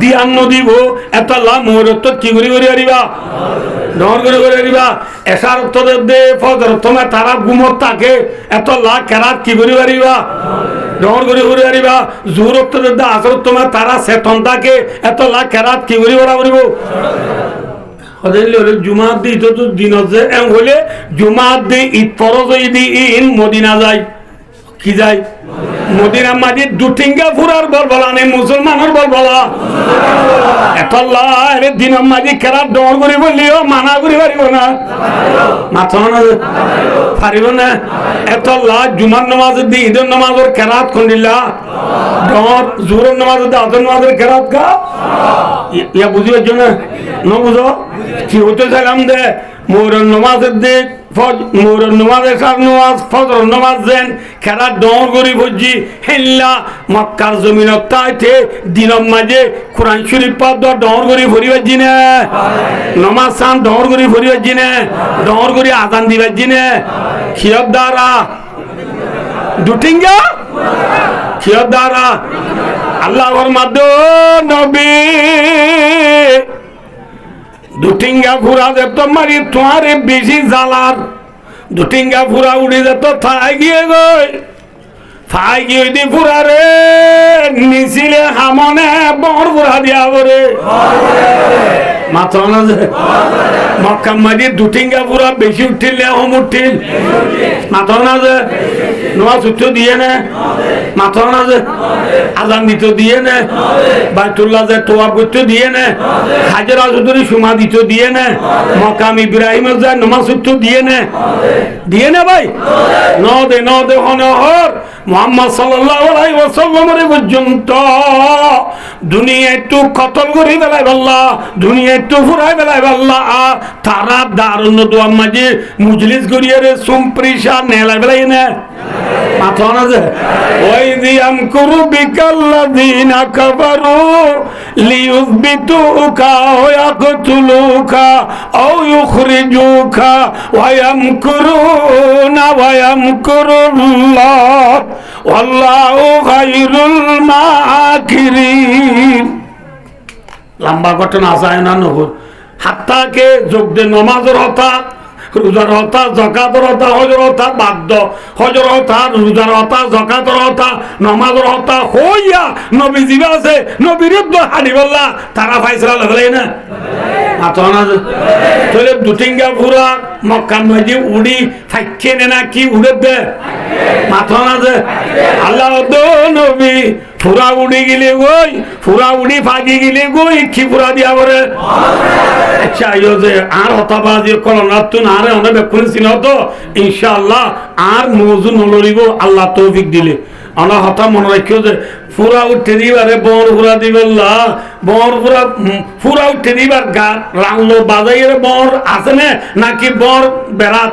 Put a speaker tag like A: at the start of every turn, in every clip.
A: দিয়ান নদীব এত লাভ মোর তো কি করি করি আরিবা ডর করে করে আরিবা এসার তো দে, ফজর তোমা তারা গুমত থাকে। এত লাখ কেরাত কি করি পারিবা ডর করে করে আরিবা জোর তো দে, আসর তোমা তারা সেতন থাকে। এত লাখ কেরাত কি করি বড়া করিব? জুমাত দি তো দিন যে এম হলে জুমাত দি ঈদ ফরজ দি ইন মদিনা যায়। কি যায়? মদিনা মাঝে দুটিঙ্গা ফুরার বল বলা নেই মুসলমানের বল বলা এতল্লা এর দিনের মাঝে খেলা ডর করে বললিও মানা করে পারিব না। মাথা পারিব না। এতল্লা জুমার নামাজ দি, ঈদের নামাজের খেরাত খুন্দিল্লা ডর জোরের নামাজ দি আদর নামাজের খেরাত গা। ইয়া বুঝি পারছ না বুঝো? কি হতে চাইলাম দে? মোরের নামাজের দিক ফজ মোরের নামাজের সার নামাজ, ফজর নামাজ দেন খেলা ডর করি বুঝছি হেল্লা, মক্কার জমিন তাইতে দিনের মাঝে কোরআন শরীফ পাদ ডর করি ভরি বাজি না। নমাজ সান ডর করি ভরি বাজি না। ডর করি আজান দিবাজি না। খিয়র দ্বারা। দুটিঙ্গা? খিয়র দ্বারা। আল্লাহর মাধ্যম নবী দুটিঙ্গা ফুরা যেত মারি তোমারে বেশি জ্বালার। দুটিঙ্গা ফুরা উড়ে যেত থাই গিয়ে গই। থাই গিয়ে দি ফুরা রে নিছিলে হামনে বর ফুরা দিয়া বরে মাথা না যে মক্কা ফুরা বেশি উঠিল উঠিল। না যে নোয়া সুচ্ছ দিয়ে নে। না যে আজান দিত দিয়ে নে। বাইতুল্লাহ যে তোয়া করতে দিয়ে নে। হাজার আজুদুরি সুমা দিত দিয়ে নে। মকাম ইব্রাহিম যায়, নমাজ উত্তর দিয়ে নে। দিয়ে নে ভাই? ন দে ন দে হন হর মোহাম্মদ সাল্লাল্লাহু আলাইহি ওয়াসাল্লামের পর্যন্ত দুনিয়া একটু কতল করে বেলায় দুনিয়া একটু ফুরাই বেলায় বল্লা তারা দারুণ দোয়া মাঝে মুজলিস করিয়ে রে সুমপ্রিসা নেলা বেলাই না। মাথা না যে, ওই দিয়াম করু বিকাল্লাযীনা কাফারু লিয়ুযবিতুকা ওয়া ইয়াকতুলুকা আও ইউখরিজুকা ওয়া ইয়ামকুরুনা ওয়া ইয়ামকুরুল্লাহ, ওয়াল্লাহু খায়রুল মাকিরিন লম্বা ঘটনা আছে না নহর। হাত্তাকে যোগ দে নমাজের হতা, রোজার হতা জকাতর হতা, হজর হতা বাদ্য হজর হতা, রোজার হতা জকাতর হতা, নমাজর হতা, হইয়া নবী জিবা আছে, নবীর হানি বললা তারা ফাইসলা লাগলাই না? আল্লাহ নবী ফুরা উড়ি গেলে গই ফুরা উড়ি ফাগি গেলে গই কি ফুরা দিয়া বরে আচ্ছা ইয়ো যে আর হতাবাজি করোনা তুন আরে অনেক চিন তো। ইনশাআল্লাহ, আর মৌজু নলরিব, আল্লাহ তৌফিক দিলে। আমরা হতা মনে রাখিও যে, ফুরা উঠে দিবারে বর ফুরা দিবেল্লা বর ফুরা ফুরা উঠে দিবার গা রাংলো বাজাইয়ের বর আছে না? নাকি বর বেড়াত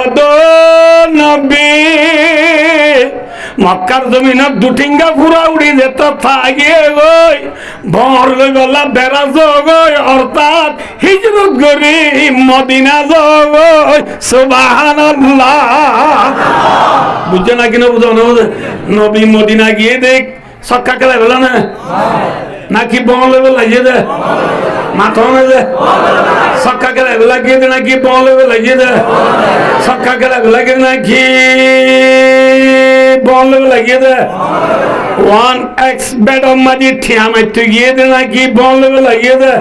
A: মক্কার জমিনত দুটিঙ্গা ফুরা উড়ি যেত থাকিয়ে গই বর গই গলা বেড়া গই অর্থাৎ হিজরত করি মদিনা গই সুবহানাল্লাহ। বুঝছে না কিনা বুঝো না? নবী মদিনা গিয়ে দেখ সক্কা খেলা গেল না? নাকি বঙলে লাগিয়ে দে মাথা না যে সক্কা গেলে লাগিয়ে দে নাকি বল লাগিয়ে দে সক্কা গেলে লাগিয়ে দে নাকি বল লাগিয়ে দে ওয়ান এক্স বেড মাঝে ঠিয়া মারতে গিয়ে দে নাকি বল লাগিয়ে দে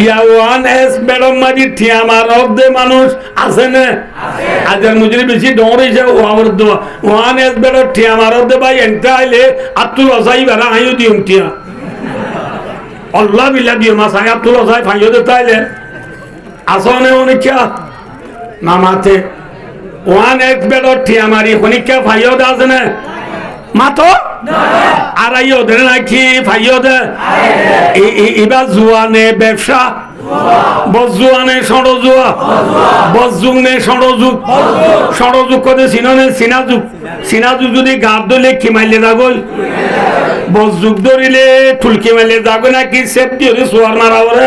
A: ইয়া ওয়ান এস বেড মাঝে ঠিয়া মারব দে মানুষ আছে না আজের মুজরি বেশি দৌড়েছে ও আমার দোয়া ওয়ান এস বেড ঠিয়া মারব দে ভাই এনটা আইলে আত্মুল অসাই বেড়া আইও দিও ঠিয়া আল্লাহ বিল্লাহ দিও মাস আই আব্দুল অসাই ফাইও দে তাইলে আসনে অনেকা নামাতে ওয়ান এক্স বেড ঠিয়া মারি হনিকা ফাইও দে আছে না মাতো? আড়াইও দে নাকি ফাইও দে? এবার জুয়ানে ব্যবসা বজুয়ানে ষড়জুয়া বজুগ নে ষড়যুগ ষড়যুগ করে সিননে সিনাযুগ সিনাযুগ যদি গাত দলে খিমাইলে যাগল বজুগ ধরিলে ঠুলকি মাইলে যাগ নাকি সেফ হলে সোয়ার মারা বলে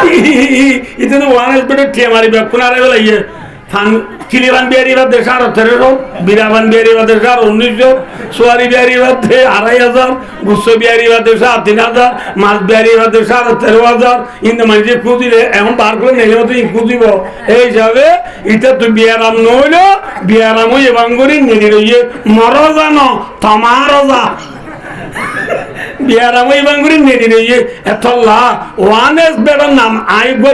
A: মারিবে। কোন আরে বেলা ইয়ে ফান, কিলিবান বিহারি বাদ দেশ আরও তেরোশো, বিরাবান বিহারি বাদ দেশ আরও উনিশশো, সোয়ারি বিহারি বাদ আড়াই হাজার, গুচ্ছ বিহারি বাদ দেশ তিন হাজার, মাছ বিহারি বাদ দেশ তেরো হাজার। ইন্দু মানুষের খুঁজিলে এখন বার করে নেলে মতো খুঁজিব এই হিসাবে এটা তুই বিয়ারাম নইল বিয়ারাম ওই বাঙ্গুরি নেলি রইয়ে মর জানো, তোমার যা। ওই বাঙ্গুরি নেলি রইয়ে এত লা ওয়ান এস বেড়ার নাম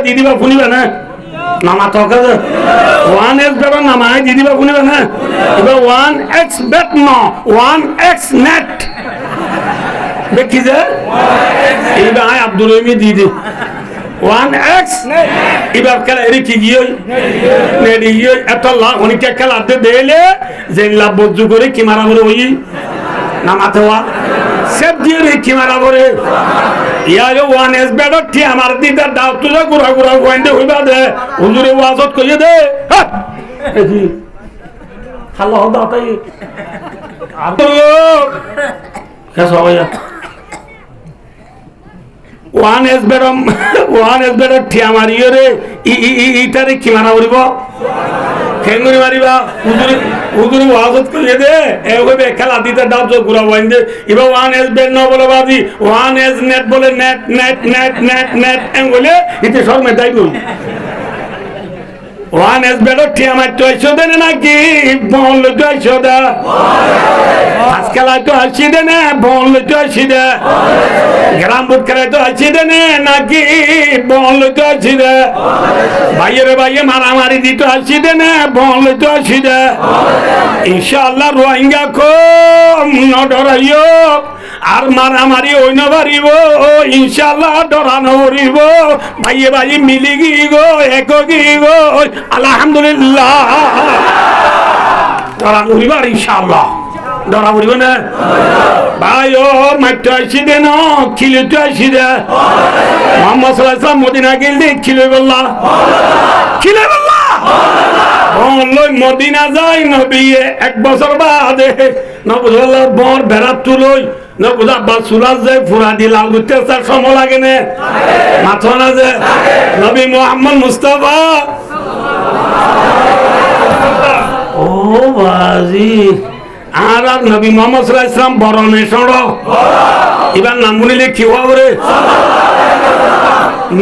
A: দিদি বা না? নামা ওয়ান নামা আই দিদি বা শুনিবে না? এবার ওয়ান এক্স বেট ন, ওয়ান এক্স নেট। দেখি যে? এইবার আই আব্দুল রহিমি দি দি। ওয়ান এক্স এবার খেলা এরি কি গিয়ে নেডি গিয়ে এত লাভ অনেকে খেলা দেলে যে লাভ বজ্জু করে কি মারা ওই নামাতে হওয়া সেব দিয়ে কি মারা বলে ইয়ারে ওয়ান এস বেডর টি আমার দিদা দাও তুই গুড়া গুড়া গোয়েন্দে হইবা দে। হুজুরে ওয়াজত কইয়ে দে। খাল্লা হদা তাই ওয়ান এস বেরম ওয়ান এস বেরম ঠিয়া ই ই ইটারে কি মারা বলিব খেঙ্গুরি মারিবা হুজুরি হুজুরি ওয়াজত করিয়ে দে। এ খেলা দিতে ডাব তো ঘুরা ওয়াইন দে। এবার ওয়ান এস বেড ন বলে বাজি। ওয়ান এজ নেট বলে net net net net net M বলে ইতে সব দাইবুল বল ওয়ান এস বের ঠিয়া মারতে আইসো দে নাকি? বল লইতে আইসো দে। আজকাল তো আসি দে না বল লইতে আসি দে। গ্রাম বুট করে তো আসি দে নাকি? বল লইতে আসি দে ভাইয়ের ভাইয়ে মারামারি দিতে আসি দে না বল লইতে আসি দে। ইনশাআল্লাহ রোহিঙ্গা কম ন ডরাইও আর মারামারি অন্য পারিব ইনশাআল্লাহ ডরানো করিব ভাইয়ে ভাইয়ে মিলি গি গো, এক গি গো আলহামদুলিল্লাহ। ডরানো করিব আর ইনশাআল্লাহ ডরা পড়িব না? ভাই, ও দে ন খিলিটো আসি দে। মোহাম্মদ আলাইহি মদিনা গেলে খিলে বললা খিলে বললা মদিনা যাই নবী এক বছর বাদে। নবুজাল্লাহ বর বেড়াত তুলই সময় লাগে না। মাথা না যে, নবী মোহাম্মদ মুস্তাফা। ও বাজি, আর আর নবী মোহাম্মদ আলাইহি ইসলাম বরণে সড় এবার নাম বলিলে কি হওয়া বলে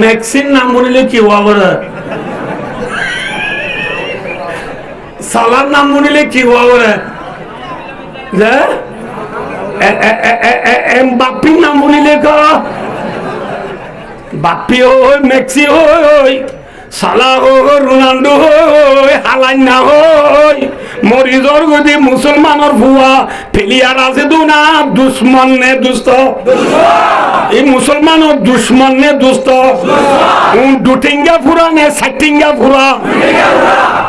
A: ম্যাক্সিন নাম বলিলে কি হওয়া বলে সালার নাম বলিলে কি হওয়া বলে যে বাপ্পির নাম বলিলে ক বাপ্পি ওই মেক্সি ওই সালা ও রোনাল্ডো ওই হালাইনা ওই। মরিজর গদি মুসলমানের ভুয়া ফেলিয়ার আছে দু না দুশ্মন নে দুস্ত এই মুসলমানের দুশ্মন নে দুস্ত দুটিঙ্গা ফুরা নে সাইটিঙ্গা ফুরা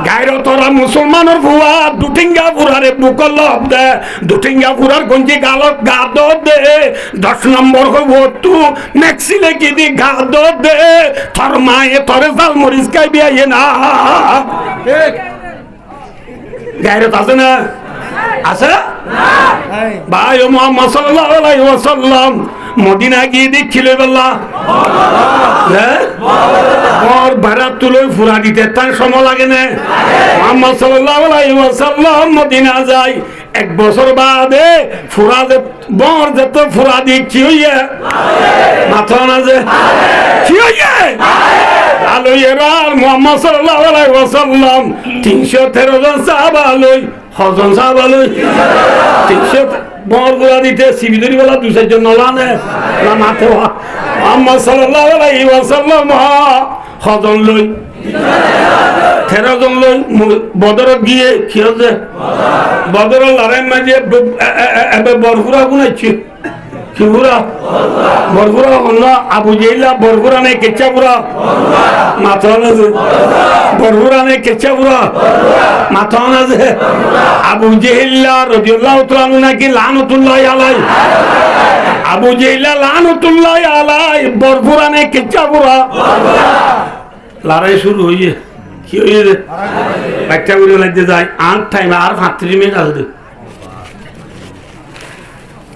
A: গাইর তোরা মুসলমানের ফুয়া দুটিঙ্গা ফুরারে বুকল লব দে দুটিঙ্গা ফুরার গঞ্জি গালত গা দ দশ নম্বর হইব তু নেক্সিলে কি দি গা দ তোর মায়ে তোরে জাল মরিচ খাই বিয়াইয়ে না। গাইরত আছে না? আছে? ভাই ও মোহাম্মদ সাল্লাল্লাহু আলাইহি ওয়াসাল্লাম মদিনা গিয়ে দেখিলে বললা হ্যাঁ বর ভাড়া তুলে ফুরা দিতে তার সময় লাগে না। মোহাম্মদ সাল্লাল্লাহু আলাইহি ওয়াসাল্লাম মদিনা যায়। এক বছর বাদে ফুরা যে বর যেত ফুরা দি কি হইয়া। মাথা না যে। কি হইয়া? আলোয়েরা মোহাম্মদ সাল্লাল্লাহু আলাইহি ওয়াসাল্লাম 313 জন সাহাবা লই হজন সাহাবা লই 300 বরগুলা দিতে সিবিদরি বেলা দু চারজন নলানে না মাথে মোহাম্মদ সাল্লাল্লাহু আলাইহি ওয়াসাল্লাম হজন লই তেরো জন লই বদরত গিয়ে কি লড়াই মাঝে বরফুরা গুনাইছে কিবুরা বরফুরা অন্য আবু জেলা বরফুরা নেই কেচাপুরা মাথা আছে বরফুরা নেই কেচাপুরা মাথা আছে আবু জেহিল্লা রদিউল্লাহ তুলানু নাকি লানতুল্লাহ আলাই আবু জেহিল্লা লানতুল্লাহ আলাই বরফুরা নেই কেচাপুরা লড়াই শুরু হইয়ে, কি হইয়ে বাচ্চা গুলো লাগতে যায় আট টাইম আর সাতত্রিশ মিনিট আছে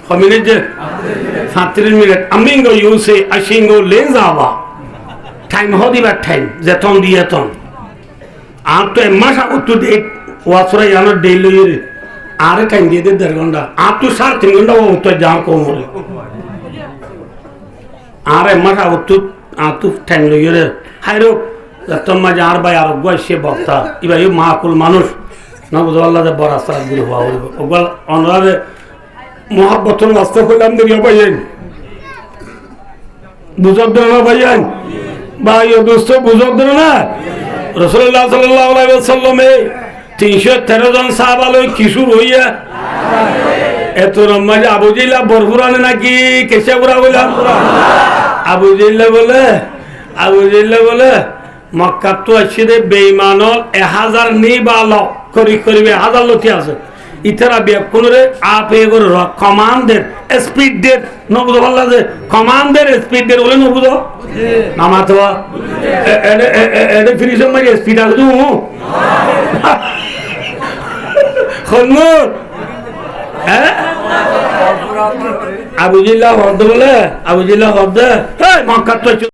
A: ক মিনিট মিনিট আমি গো ইউসে আসি গো লে যাওয়া টাইম হ দিবার টাইম যেতন দিয়ে আর তো এমাস আগত তো ডেট ওয়াসরা জানো ডে লইয়ে রে আর টাইম দিয়ে দে দেড় ঘণ্টা আর তো সাড়ে তিন ঘণ্টা ও তো যা কম হলে আর এমাস আগত তো আর তো টাইম লইয়ে রে হাই তোর মাঝে আর ভাই আরোগ্য সে বক্তা এবার এই মাকুল মানুষ না আল্লাহ বড় আস্তা গুলো হওয়া হইব মহাব্বতন রাস্তা করলাম দেরিয়া পাইয়েন দেন না পাইয়েন ভাই, ও দোস্ত দেন না? রসুল্লাহ সাল্লাহ তিনশো তেরো জন সাহাবালয় কিশোর হইয়া এত রম্মাজে আবু জিল্লা বরফুরানে নাকি? কেশাপুরা বললাম আবু জিল্লা বলে, আবু জিল্লা বলে, মক্কার তো আছে রে বেইমানল এ হাজার নেই বা লক করি করিবে হাজার লতি আছে। ইতারা বিয়াকুনরে আপে গর কমান্ডের স্পিড ডেট। নবুদ বললা যে কমান্ডের স্পিড ডেট বলে নবুদ। নামা এডে এডে ফিনিশ মারি স্পিড আছে তু খন্নুর। হ্যাঁ আবু জিল্লা হদ বলে, আবু জিল্লা হদ হ্যাঁ মক্কার তো